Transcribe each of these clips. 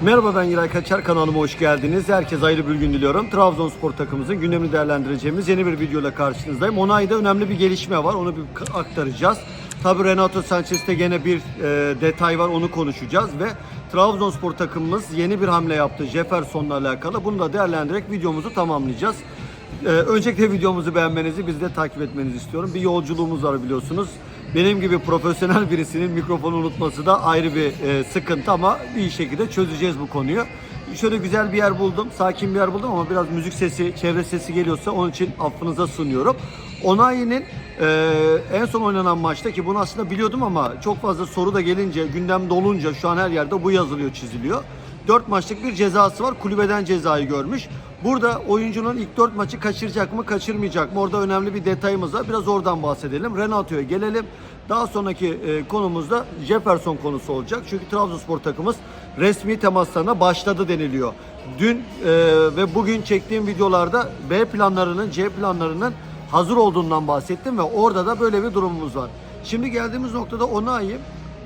Merhaba ben Giray Kaçar kanalıma hoş geldiniz. Herkese hayırlı bir gün diliyorum. Trabzonspor takımımızın gündemini değerlendireceğimiz yeni bir videoyla karşınızdayım. Onay'da önemli bir gelişme var. Onu bir aktaracağız. Tabi Renato Sanchez'te gene bir e, detay var. Onu konuşacağız ve Trabzonspor takımımız yeni bir hamle yaptı Jefferson'la alakalı. Bunu da değerlendirerek videomuzu tamamlayacağız. Ee, öncelikle videomuzu beğenmenizi, bizi de takip etmenizi istiyorum. Bir yolculuğumuz var biliyorsunuz. Benim gibi profesyonel birisinin mikrofonu unutması da ayrı bir e, sıkıntı ama bir şekilde çözeceğiz bu konuyu. Şöyle güzel bir yer buldum, sakin bir yer buldum ama biraz müzik sesi, çevre sesi geliyorsa onun için affınıza sunuyorum. Onayi'nin e, en son oynanan maçta ki bunu aslında biliyordum ama çok fazla soru da gelince, gündem dolunca şu an her yerde bu yazılıyor, çiziliyor. 4 maçlık bir cezası var. Kulübeden cezayı görmüş. Burada oyuncunun ilk 4 maçı kaçıracak mı, kaçırmayacak mı? Orada önemli bir detayımız var. Biraz oradan bahsedelim. Renato'ya gelelim. Daha sonraki e, konumuzda Jefferson konusu olacak. Çünkü Trabzonspor takımımız resmi temaslarına başladı deniliyor. Dün e, ve bugün çektiğim videolarda B planlarının, C planlarının hazır olduğundan bahsettim ve orada da böyle bir durumumuz var. Şimdi geldiğimiz noktada Onay'ı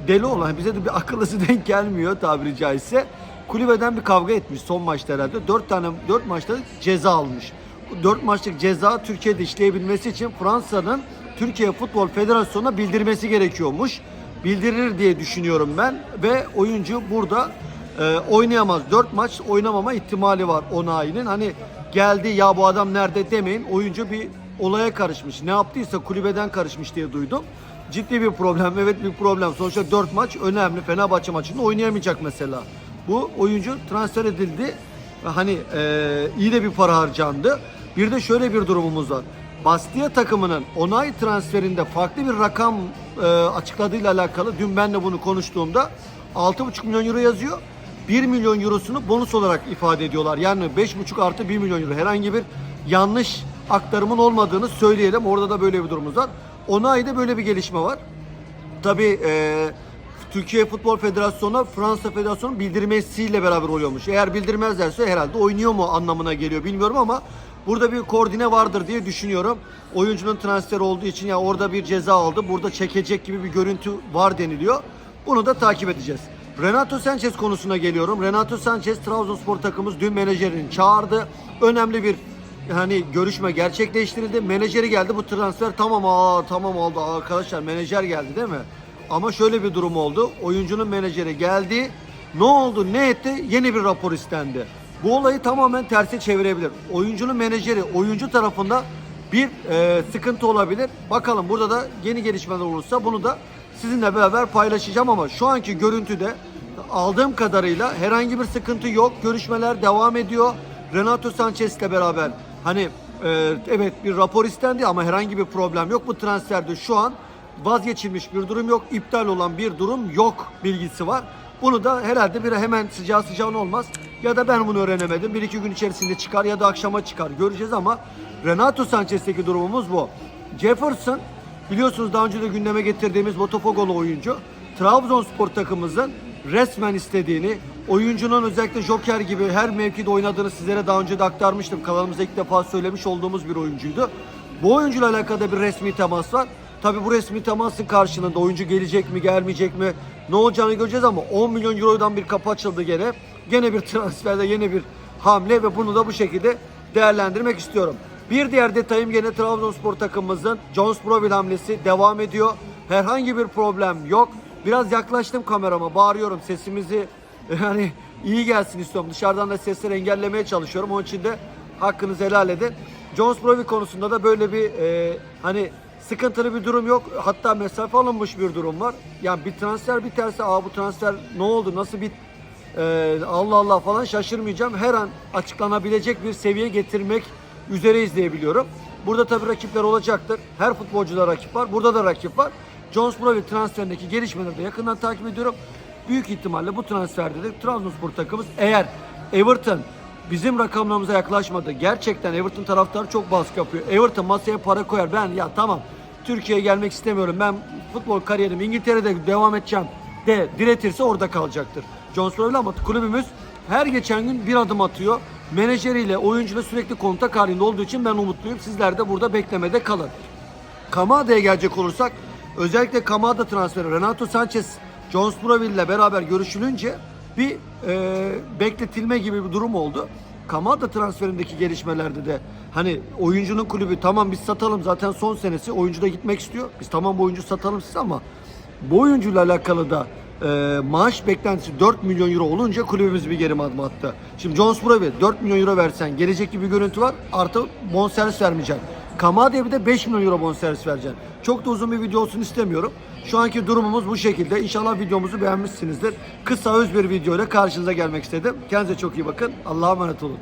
deli olan bize de bir akıllısı denk gelmiyor tabiri caizse. Kulübeden bir kavga etmiş son maçta herhalde. 4 tane 4 maçta ceza almış. Bu 4 maçlık ceza Türkiye'de işleyebilmesi için Fransa'nın Türkiye Futbol Federasyonu'na bildirmesi gerekiyormuş. Bildirir diye düşünüyorum ben ve oyuncu burada e, oynayamaz. 4 maç oynamama ihtimali var Onayi'nin. Hani geldi ya bu adam nerede demeyin. Oyuncu bir olaya karışmış. Ne yaptıysa kulübeden karışmış diye duydum. Ciddi bir problem. Evet bir problem. Sonuçta 4 maç önemli. Fenerbahçe maçında oynayamayacak mesela. Bu oyuncu transfer edildi. Hani e, iyi de bir para harcandı. Bir de şöyle bir durumumuz var. Bastia takımının onay transferinde farklı bir rakam e, açıkladığıyla alakalı dün ben de bunu konuştuğumda 6,5 milyon euro yazıyor. 1 milyon eurosunu bonus olarak ifade ediyorlar. Yani 5,5 artı 1 milyon euro. Herhangi bir yanlış aktarımın olmadığını söyleyelim. Orada da böyle bir durumumuz var. Onay'da böyle bir gelişme var. Tabii e, Türkiye Futbol Federasyonu'na Fransa Federasyonu bildirmesiyle beraber oluyormuş. Eğer bildirmezlerse herhalde oynuyor mu anlamına geliyor bilmiyorum ama burada bir koordine vardır diye düşünüyorum. Oyuncunun transferi olduğu için ya orada bir ceza aldı. Burada çekecek gibi bir görüntü var deniliyor. Bunu da takip edeceğiz. Renato Sanchez konusuna geliyorum. Renato Sanchez Trabzonspor takımımız dün menajerini çağırdı. Önemli bir hani görüşme gerçekleştirildi. Menajeri geldi bu transfer tamam aa tamam oldu arkadaşlar menajer geldi değil mi? Ama şöyle bir durum oldu. Oyuncunun menajeri geldi. Ne oldu ne etti? Yeni bir rapor istendi. Bu olayı tamamen terse çevirebilir. Oyuncunun menajeri oyuncu tarafında bir e, sıkıntı olabilir. Bakalım burada da yeni gelişmeler olursa bunu da sizinle beraber paylaşacağım ama şu anki görüntüde aldığım kadarıyla herhangi bir sıkıntı yok. Görüşmeler devam ediyor. Renato Sanchez ile beraber hani e, evet bir rapor istendi ama herhangi bir problem yok. Bu transferde şu an vazgeçilmiş bir durum yok. iptal olan bir durum yok bilgisi var. Bunu da herhalde bir hemen sıcağı sıcağına olmaz. Ya da ben bunu öğrenemedim. Bir iki gün içerisinde çıkar ya da akşama çıkar. Göreceğiz ama Renato Sanchez'teki durumumuz bu. Jefferson biliyorsunuz daha önce de gündeme getirdiğimiz Botafogolu oyuncu. Trabzonspor takımımızın resmen istediğini, oyuncunun özellikle Joker gibi her mevkide oynadığını sizlere daha önce de aktarmıştım. Kanalımızda ilk defa söylemiş olduğumuz bir oyuncuydu. Bu oyuncuyla alakalı bir resmi temas var. Tabi bu resmi temasın karşılığında oyuncu gelecek mi gelmeyecek mi ne olacağını göreceğiz ama 10 milyon eurodan bir kapı açıldı gene. Gene bir transferde yeni bir hamle ve bunu da bu şekilde değerlendirmek istiyorum. Bir diğer detayım gene Trabzonspor takımımızın Jones Broville hamlesi devam ediyor. Herhangi bir problem yok. Biraz yaklaştım kamerama bağırıyorum sesimizi yani iyi gelsin istiyorum. Dışarıdan da sesleri engellemeye çalışıyorum. Onun için de hakkınızı helal edin. Jones Broville konusunda da böyle bir e, hani sıkıntılı bir durum yok. Hatta mesafe alınmış bir durum var. Yani bir transfer biterse aa bu transfer ne oldu nasıl bit e, Allah Allah falan şaşırmayacağım. Her an açıklanabilecek bir seviye getirmek üzere izleyebiliyorum. Burada tabii rakipler olacaktır. Her futbolcuda rakip var. Burada da rakip var. Jones Broville transferindeki gelişmeleri de yakından takip ediyorum. Büyük ihtimalle bu transferde de Trabzonspor takımımız eğer Everton bizim rakamlarımıza yaklaşmadı. Gerçekten Everton taraftarı çok baskı yapıyor. Everton masaya para koyar. Ben ya tamam Türkiye'ye gelmek istemiyorum. Ben futbol kariyerimi İngiltere'de devam edeceğim de diretirse orada kalacaktır. Jones Broville ama kulübümüz her geçen gün bir adım atıyor. Menajeriyle, oyuncuyla sürekli kontak halinde olduğu için ben umutluyum. Sizler de burada beklemede kalın. Kamada'ya gelecek olursak özellikle Kamada transferi Renato Sanchez Jones Broville ile beraber görüşülünce bir e, bekletilme gibi bir durum oldu. Kamada transferindeki gelişmelerde de hani oyuncunun kulübü tamam biz satalım zaten son senesi oyuncu da gitmek istiyor. Biz tamam bu oyuncu satalım size ama bu oyuncuyla alakalı da e, maaş beklentisi 4 milyon euro olunca kulübümüz bir geri adım attı. Şimdi Jones Bravi 4 milyon euro versen gelecek gibi bir görüntü var. Artı bonservis vermeyeceksin. Kamade'ye bir de 5 milyon euro bonservis vereceksin. Çok da uzun bir video olsun istemiyorum. Şu anki durumumuz bu şekilde. İnşallah videomuzu beğenmişsinizdir. Kısa öz bir video ile karşınıza gelmek istedim. Kendinize çok iyi bakın. Allah'a emanet olun.